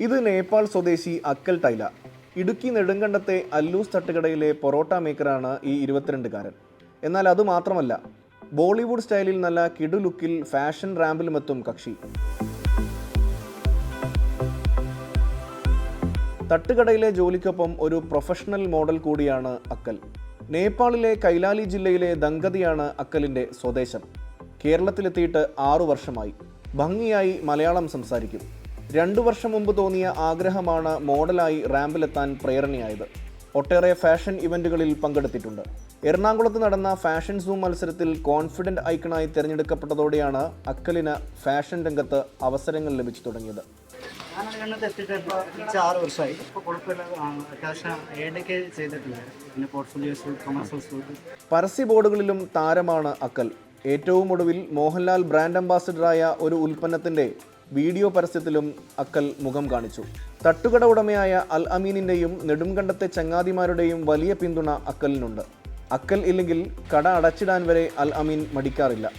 ഇത് നേപ്പാൾ സ്വദേശി അക്കൽ ടൈല. ഇടുക്കി നെടുങ്കണ്ടത്തെ അല്ലൂസ് തട്ടുകടയിലെ പൊറോട്ട മേക്കറാണ് ഈ ഇരുപത്തിരണ്ടുകാരൻ. എന്നാൽ അത് മാത്രമല്ല ബോളിവുഡ് സ്റ്റൈലിൽ നല്ല കിടു ലുക്കിൽ ഫാഷൻ റാമ്പിലുമെത്തും കക്ഷി. തട്ടുകടയിലെ ജോലിക്കൊപ്പം ഒരു പ്രൊഫഷണൽ മോഡൽ കൂടിയാണ് അക്കൽ. നേപ്പാളിലെ കൈലാലി ജില്ലയിലെ ദങ്കതിയാണ് അക്കലിന്റെ സ്വദേശം. കേരളത്തിലെത്തിയിട്ട് ആറു വർഷമായി. ഭംഗിയായി മലയാളം സംസാരിക്കും. രണ്ടു വർഷം മുമ്പ് തോന്നിയ ആഗ്രഹമാണ് മോഡലായി റാമ്പിലെത്താൻ പ്രേരണയായത്. ഒട്ടേറെ ഫാഷൻ ഇവന്റുകളിൽ പങ്കെടുത്തിട്ടുണ്ട്. എറണാകുളത്ത് നടന്ന ഫാഷൻ സൂം മത്സരത്തിൽ കോൺഫിഡന്റ് ഐക്കണായി തിരഞ്ഞെടുക്കപ്പെട്ടതോടെയാണ് അക്കലിന് ഫാഷൻ രംഗത്ത് അവസരങ്ങൾ ലഭിച്ചു തുടങ്ങിയത്. ഞാൻ എത്തിയിട്ട് ഇപ്പോൾ ആറ് വർഷമായി. ഇപ്പോൾ കുഴപ്പമില്ലാതെ ആ, അത്യാവശ്യം ഏതൊക്കെ ചെയ്തിട്ടുണ്ട് പിന്നെ പോർട്ട്ഫോളിയോസ് കൊമേഴ്സ്യൽസ് പരസ്യ ബോർഡുകളിലും താരമാണ് അക്കൽ. ഏറ്റവും ഒടുവിൽ മോഹൻലാൽ ബ്രാൻഡ് അംബാസിഡറായ ഒരു ഉൽപ്പന്നത്തിന്റെ വീഡിയോ പരസ്യത്തിലും അക്കൽ മുഖം കാണിച്ചു. തട്ടുകട ഉടമയായ അൽ അമീനിന്റെയും നെടുംകണ്ടത്തെ ചങ്ങാതിമാരുടെയും വലിയ പിന്തുണ അക്കലിനുണ്ട്. അക്കൽ ഇല്ലെങ്കിൽ കട അടച്ചിടാൻ വരെ അൽ അമീൻ മടിക്കാറില്ല.